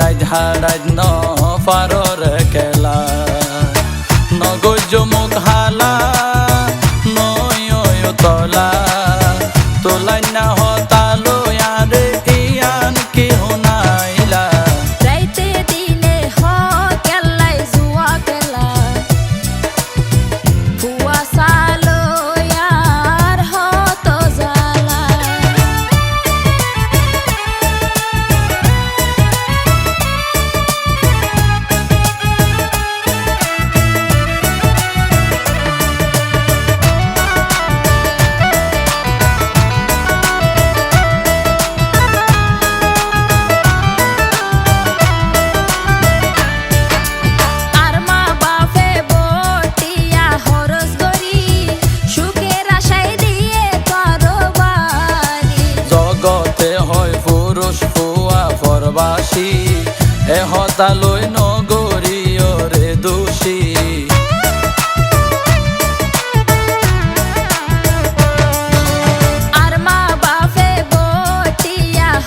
বাজিরাই ঝাড়াই ন ফারর কেলা নগজ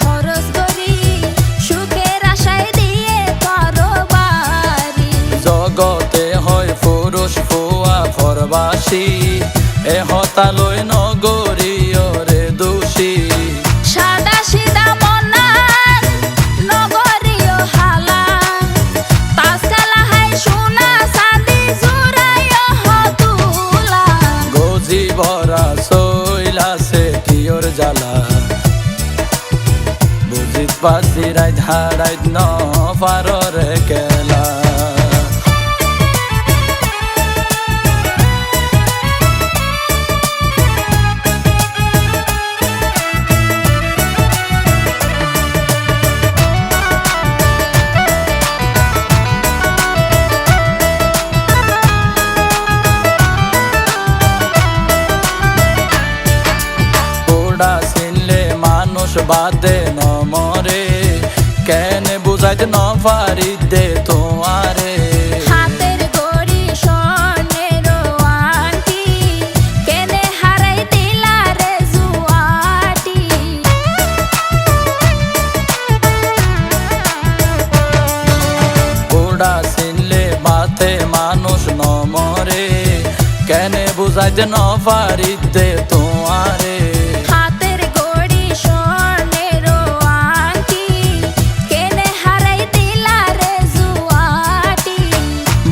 হরস গরি সুখের আশায় দিয়ে তরবারি। জগতে হয় পুরুষ ফুয়া ফরবাসী এ হতালই নগরীয় রে দোষী। বুঝিত পাজিরাই ধারাই ন পারর কেলা বাদে ন মরে কেন দে তোমারে। হাতের গড়ি স্বর্ণের আংটি কেনে হারাই দিলা রে জুয়াটি। পোড়া চিনলে বাতে মানুষ ন মরে কেন বুঝাইত ন দে তোমারে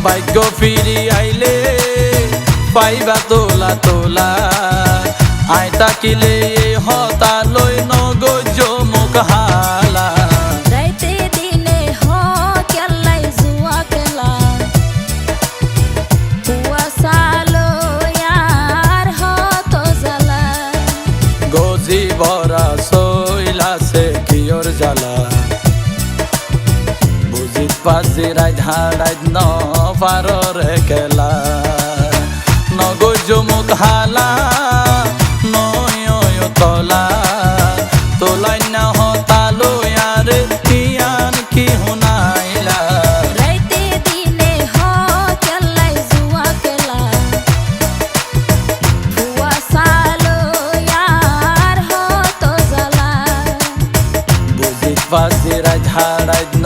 ভাগ্য ফিরি আইলে পাইবা তোলা তোলা। আই তাকিলে হতা লই নগজ মুখ হালা। রাইতে দিনে হ কেলাই জুয়া কেলা সালো হত জালা গজি ভরা শৈলাসে কিয়র জ্বালা। বুঝিত পাজিরাই ধারাই ন পারর কেলা নগজ মুখ হালা নয় তলা। তোলাই না হতালো আরে কিয়ান কি হুনাইলা। রাইতে দিনে হ জুয়া সালো হত ধারাই ন